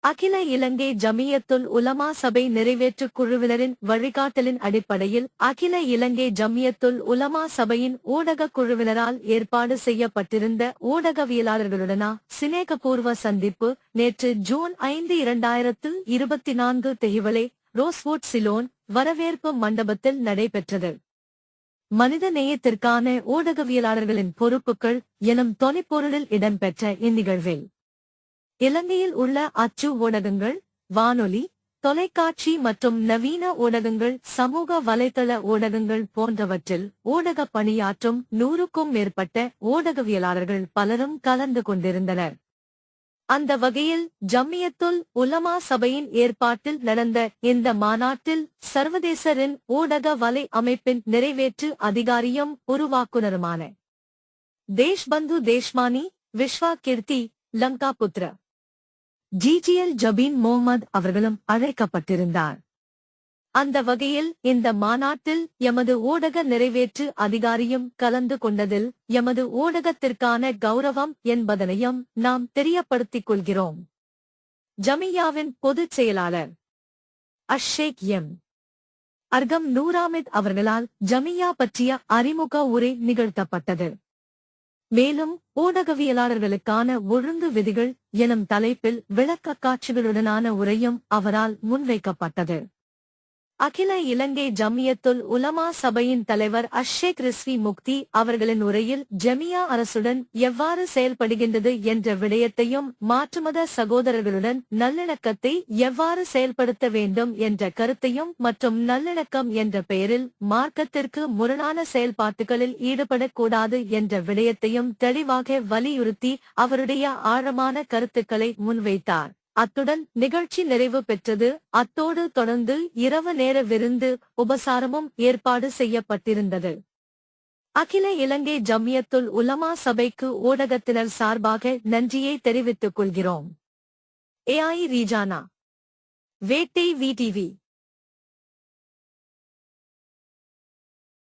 அகில இலங்கை ஜமியத்துல் உலமா சபை நிறைவேற்றுக் குழுவினரின் வழிகாட்டலின் அடிப்படையில் அகில இலங்கை ஜமியத்துல் உலமா சபையின் ஊடகக் குழுவினரால் ஏற்பாடு செய்யப்பட்டிருந்த ஊடகவியலாளர்களுடனா சிநேகபூர்வ சந்திப்பு. நேற்று ஜூன் ஐந்து இரண்டாயிரத்து இருபத்தி நான்கு தெஹிவலை ரோஸ்வுட் சிலோன் வரவேற்பு மண்டபத்தில் நடைபெற்றது. மனித நேயத்திற்கான ஊடகவியலாளர்களின் பொறுப்புகள் எனும் தொனிப்பொருளில் இடம்பெற்ற இந்நிகழ்வில் இலங்கையில் உள்ள அச்சு ஊடகங்கள் வானொலி தொலைக்காட்சி மற்றும் நவீன ஊடகங்கள் சமூக வலைதள ஊடகங்கள் போன்றவற்றில் ஊடக பணியாற்றும் நூறுக்கும் மேற்பட்ட ஊடகவியலாளர்கள் பலரும் கலந்து கொண்டிருந்தனர். அந்த வகையில் ஜம்மியத்துல் உலமா சபையின் ஏற்பாட்டில் நடந்த இந்த மாநாட்டில் சர்வதேசரின் ஊடக வலை அமைப்பின் நிறைவேற்று அதிகாரியும் உருவாக்குனருமான Deshabandu Deshamanya Vishwa Keerthi Lanka Putra G G L Jabeen Mohamed அவர்களும் அழைக்கப்பட்டிருந்தார். அந்த வகையில் இந்த மாநாட்டில் எமது ஊடக நிறைவேற்று அதிகாரியும் கலந்து கொண்டதில் எமது ஊடகத்திற்கான கௌரவம் என்பதனையும் நாம் தெரியப்படுத்திக் கொள்கிறோம். ஜமியாவின் பொதுச் செயலாளர் அஷேக் எம். அர்கம் நூராமித் அவர்களால் ஜமியா பற்றிய அறிமுக உரை நிகழ்த்தப்பட்டது. மேலும் ஊடகவியலாளர்களுக்கான ஒழுங்கு விதிகள் எனும் தலைப்பில் விளக்கக் காட்சிகளுடனான உரையும் அவரால் முன்வைக்கப்பட்டது. அகில இலங்கை ஜம்மியத்துல் உலமா சபையின் தலைவர் அஷேக் ரிஸ்வி முக்தி அவர்களின் உரையில் ஜமியா அரசுடன் எவ்வாறு செயல்படுகின்றது என்ற விடயத்தையும் மாற்றுமத சகோதரர்களுடன் நல்லிணக்கத்தை எவ்வாறு செயல்படுத்த வேண்டும் என்ற கருத்தையும் மற்றும் நல்லிணக்கம் என்ற பெயரில் மார்க்கத்திற்கு முரணான செயல்பாட்டுகளில் ஈடுபடக்கூடாது என்ற விடயத்தையும் தெளிவாக வலியுறுத்தி அவருடைய ஆழமான கருத்துக்களை முன்வைத்தார். அத்துடன் நிகழ்ச்சி நிறைவு பெற்றது. அத்தோடு தொடர்ந்து இரவு நேர விருந்து உபசாரமும் ஏற்பாடு செய்யப்பட்டிருந்தது. அகில இலங்கை ஜம்மியத்துல் உலமா சபைக்கு ஊடகத்தினர் சார்பாக நன்றியை தெரிவித்துக் கொள்கிறோம். ஏஐ ரீஜானா. வேட்டை விடிவி